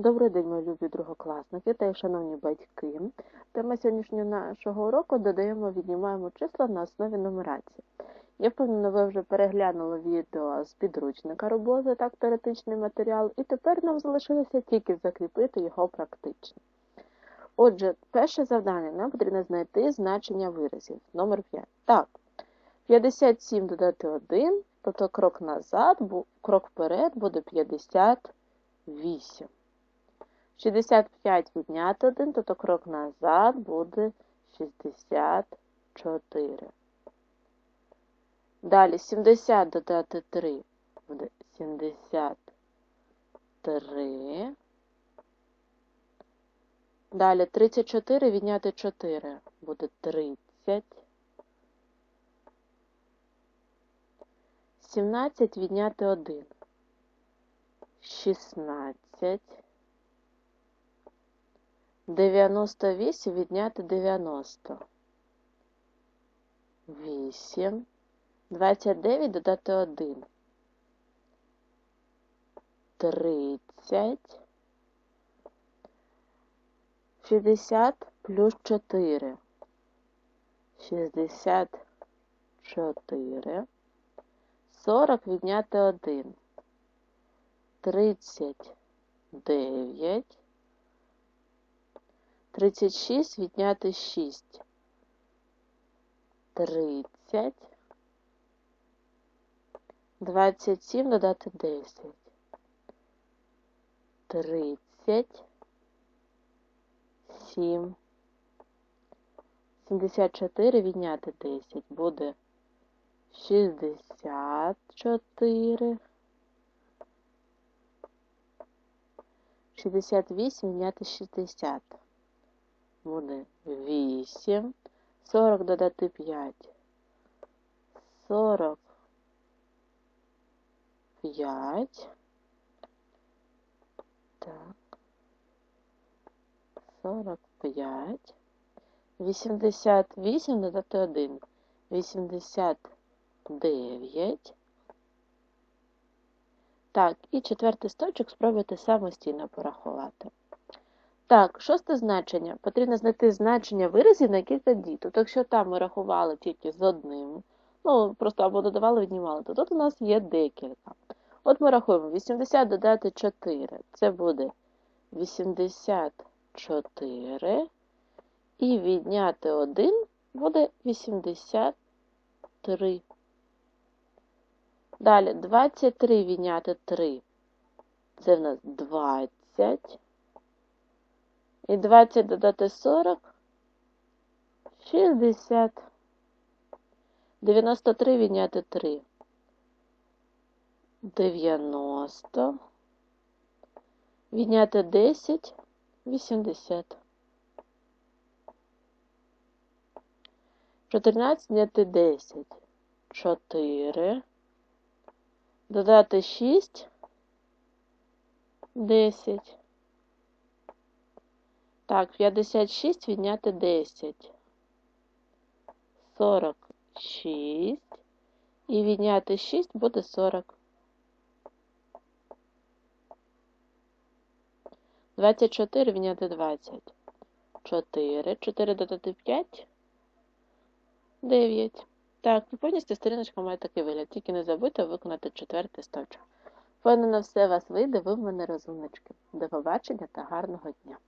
Добрий день, мої любі другокласники та й шановні батьки. Тема сьогоднішнього нашого уроку додаємо, віднімаємо числа на основі нумерації. Я впевнена, ви вже переглянули відео з підручника роботи, так теоретичний матеріал, і тепер нам залишилося тільки закріпити його практично. Отже, перше завдання нам потрібно знайти значення виразів. Номер 5. Так, 57 додати 1, тобто крок назад, крок вперед буде 58. 65 відняти 1, тобто крок назад буде 64. Далі 70 додати 3 буде 73. Далі 34 відняти 4 буде 30. 17 відняти 1. 16. 98 відняти 90. 8. 29 додати 1. 30. 60 плюс 4. 64. 40 відняти 1. 39. 36 відняти 6. 30. 27 додати 10. 30. 7. 74 відняти 10 буде 64. 68 відняти 60 буде 8. 40 додати 5. 45. Так. 45. 88 додати 1. 89. Так, і четвертий стовпчик спробуйте самостійно порахувати. Так, шосте значення. Потрібно знайти значення виразів на кілька дій. Тобто, якщо там ми рахували тільки з одним, ну, просто або додавали, віднімали, то тут у нас є декілька. От ми рахуємо 80 додати 4. Це буде 84. І відняти 1 буде 83. Далі 23 відняти 3. Це в нас 20. І 20 додати 40 60. 93 відняти 3. 90. Відняти 10 80. 14 відняти 10. 4. Додати 6. 10. Так, 56 відняти 10. 46. І відняти 6 буде 40. 24 відняти 20. 4. 4 додати 5. 9. Так, і повністю сторіночка має такий вигляд. Тільки не забудьте виконати четвертий стовпчик. Впевнена, все вас вийде, ви в мене розумнички. До побачення та гарного дня!